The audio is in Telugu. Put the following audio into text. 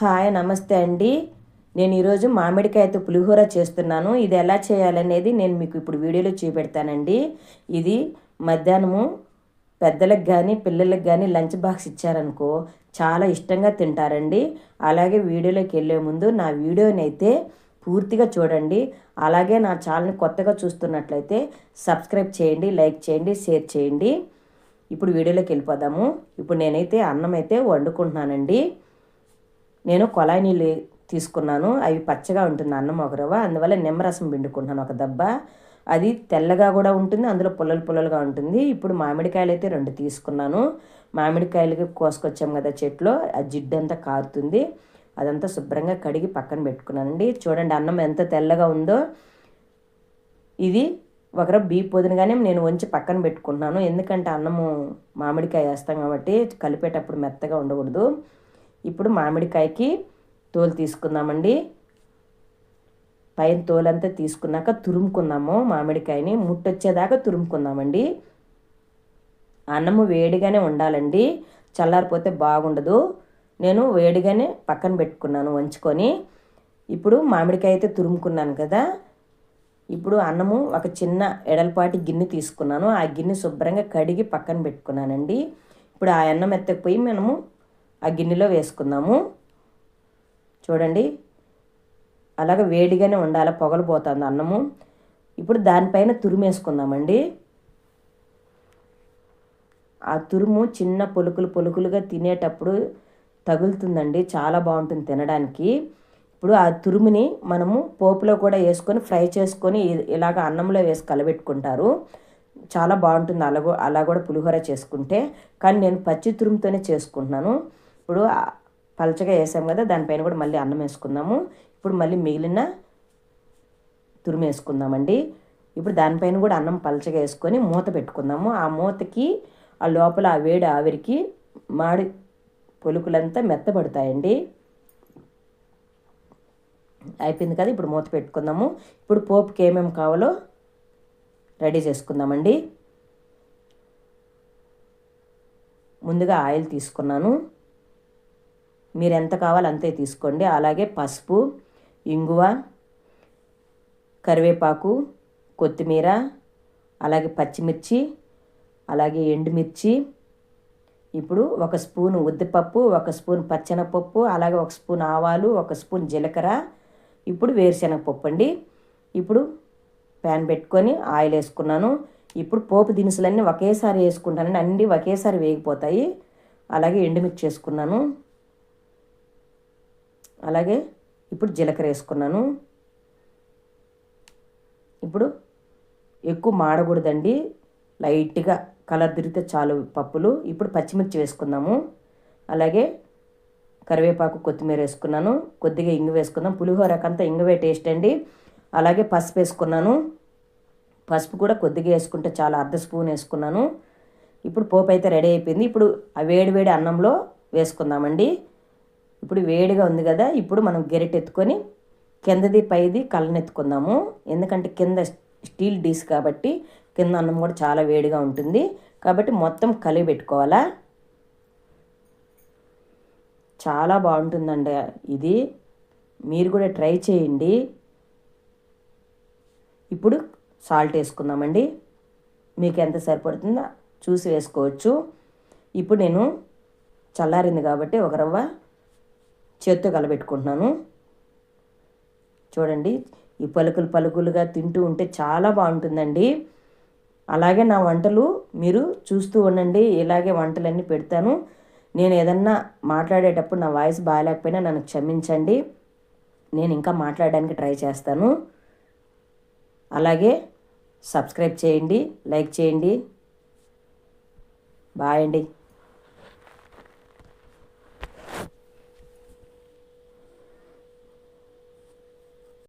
హాయ్ నమస్తే అండి. నేను ఈరోజు మామిడికాయతో పులిహోర చేస్తున్నాను. ఇది ఎలా చేయాలనేది నేను మీకు ఇప్పుడు వీడియోలో చూపెడతానండి. ఇది మధ్యాహ్నము పెద్దలకు కానీ పిల్లలకు కానీ లంచ్ బాక్స్ ఇచ్చారనుకో చాలా ఇష్టంగా తింటారండి. అలాగే వీడియోలోకి వెళ్ళే ముందు నా వీడియోని అయితే పూర్తిగా చూడండి. అలాగే నా ఛానల్ని కొత్తగా చూస్తున్నట్లయితే సబ్స్క్రైబ్ చేయండి లైక్ చేయండి షేర్ చేయండి. ఇప్పుడు వీడియోలోకి వెళ్ళిపోదాము. ఇప్పుడు నేనైతే అన్నం అయితే వండుకుంటున్నానండి. నేను కొలాయి నీళ్ళు తీసుకున్నాను. అవి పచ్చగా ఉంటుంది అన్నం ఒక రవ్వ అందువల్ల నిమ్మరసం పిండుకుంటున్నాను ఒక దెబ్బ. అది తెల్లగా కూడా ఉంటుంది అందులో పుల్లలు పుల్లలుగా ఉంటుంది. ఇప్పుడు మామిడికాయలు అయితే రెండు తీసుకున్నాను. మామిడికాయలకి కోసుకొచ్చాం కదా చెట్లో ఆ జిడ్డు అంతా కారుతుంది. అదంతా శుభ్రంగా కడిగి పక్కన పెట్టుకున్నానండి. చూడండి అన్నం ఎంత తెల్లగా ఉందో. ఇది ఒకరు బీ పొదినగానే నేను వంచి పక్కన పెట్టుకుంటున్నాను. ఎందుకంటే అన్నము మామిడికాయ వేస్తాం కాబట్టి కలిపేటప్పుడు మెత్తగా ఉండకూడదు. ఇప్పుడు మామిడికాయకి తోలు తీసుకుందామండి. పైన తోలంతా తీసుకున్నాక తురుముకుందాము. మామిడికాయని ముట్టొచ్చేదాకా తురుముకుందామండి. అన్నము వేడిగానే ఉండాలండి. చల్లారిపోతే బాగుండదు. నేను వేడిగానే పక్కన పెట్టుకున్నాను వంచుకొని. ఇప్పుడు మామిడికాయ అయితే తురుముకున్నాను కదా. ఇప్పుడు అన్నము ఒక చిన్న ఎడలపాటి గిన్నె తీసుకున్నాను. ఆ గిన్నె శుభ్రంగా కడిగి పక్కన పెట్టుకున్నానండి. ఇప్పుడు ఆ అన్నం ఎత్తకపోయి మనము ఆ గిన్నెలో వేసుకుందాము. చూడండి అలాగ వేడిగానే ఉండాలి పొగలు పోతుంది అన్నము. ఇప్పుడు దానిపైన తురుము వేసుకుందామండి. ఆ తురుము చిన్న పొలుకులు పొలుకులుగా తినేటప్పుడు తగులుతుందండి చాలా బాగుంటుంది తినడానికి. ఇప్పుడు ఆ తురుముని మనము పోపులో కూడా వేసుకొని ఫ్రై చేసుకొని ఇలాగ అన్నంలో వేసి కలబెట్టుకుంటారు. చాలా బాగుంటుంది అలా అలా కూడా పులిహోర చేసుకుంటే. కానీ నేను పచ్చి తురుముతోనే చేసుకుంటున్నాను. ఇప్పుడు పలచగా వేసాం కదా దానిపైన కూడా మళ్ళీ అన్నం వేసుకుందాము. ఇప్పుడు మళ్ళీ మిగిలిన తురుము వేసుకుందామండి. ఇప్పుడు దానిపైన కూడా అన్నం పలచగా వేసుకొని మూత పెట్టుకుందాము. ఆ మూతకి ఆ లోపల ఆ వేడి ఆవిరికి మాడి పొలుకులంతా మెత్తబడతాయండి. అయిపోయింది కదా ఇప్పుడు మూత పెట్టుకుందాము. ఇప్పుడు పోపుకి ఏమేమి కావాలో రెడీ చేసుకుందామండి. ముందుగా ఆయిల్ తీసుకున్నాను. మీరు ఎంత కావాలో అంతే తీసుకోండి. అలాగే పసుపు ఇంగువ కరివేపాకు కొత్తిమీర అలాగే పచ్చిమిర్చి అలాగే ఎండుమిర్చి. ఇప్పుడు ఒక స్పూన్ ఉద్దిపప్పు ఒక స్పూన్ పచ్చెనపప్పు అలాగే ఒక స్పూన్ ఆవాలు ఒక స్పూన్ జీలకర్ర. ఇప్పుడు వేరుశనగపప్పు అండి. ఇప్పుడు ప్యాన్ పెట్టుకొని ఆయిల్ వేసుకున్నాను. ఇప్పుడు పోపు దినుసులన్నీ ఒకేసారి వేసుకుంటానండి. అన్నీ ఒకేసారి వేగిపోతాయి. అలాగే ఎండుమిర్చి వేసుకున్నాను. అలాగే ఇప్పుడు జీలకర్ర వేసుకున్నాను. ఇప్పుడు ఎక్కువ మాడకూడదండి. లైట్గా కలర్ తిరిగితే చాలు పప్పులు. ఇప్పుడు పచ్చిమిర్చి వేసుకుందాము. అలాగే కరివేపాకు కొత్తిమీర వేసుకున్నాను. కొద్దిగా ఇంగు వేసుకుందాం. పులిహోరకంతా ఇంగువే టేస్ట్ అండి. అలాగే పసుపు వేసుకున్నాను. పసుపు కూడా కొద్దిగా వేసుకుంటే చాలా అర్ధ స్పూన్ వేసుకున్నాను. ఇప్పుడు పోపు అయితే రెడీ అయిపోయింది. ఇప్పుడు ఆ వేడి వేడి అన్నంలో వేసుకుందామండి. ఇప్పుడు వేడిగా ఉంది కదా ఇప్పుడు మనం గెరిటెత్తుకొని కిందది పైది కళ్ళనెత్తుకుందాము ఎందుకంటే కింద స్టీల్ డీస్ కాబట్టి కింద అన్నం కూడా చాలా వేడిగా ఉంటుంది. కాబట్టి మొత్తం కలిగి పెట్టుకోవాలా? చాలా బాగుంటుందండి ఇది. మీరు కూడా ట్రై చేయండి. ఇప్పుడు సాల్ట్ వేసుకుందామండి. మీకు ఎంత సరిపడుతుందో చూసి వేసుకోవచ్చు. ఇప్పుడు నేను చల్లారింది కాబట్టి ఒక రవ్వ చేత్తో కలబెట్టుకుంటున్నాను. చూడండి ఈ పలుకులు పలుకులుగా తింటూ ఉంటే చాలా బాగుంటుందండి. అలాగే నా వంటలు మీరు చూస్తూ ఉండండి ఇలాగే వంటలన్నీ పెడతాను. నేను ఏదన్నా మాట్లాడేటప్పుడు నా వాయిస్ బాగాలేకపోయినా నన్ను క్షమించండి. నేను ఇంకా మాట్లాడడానికి ట్రై చేస్తాను. అలాగే సబ్స్క్రైబ్ చేయండి లైక్ చేయండి. బాయ్ అండి.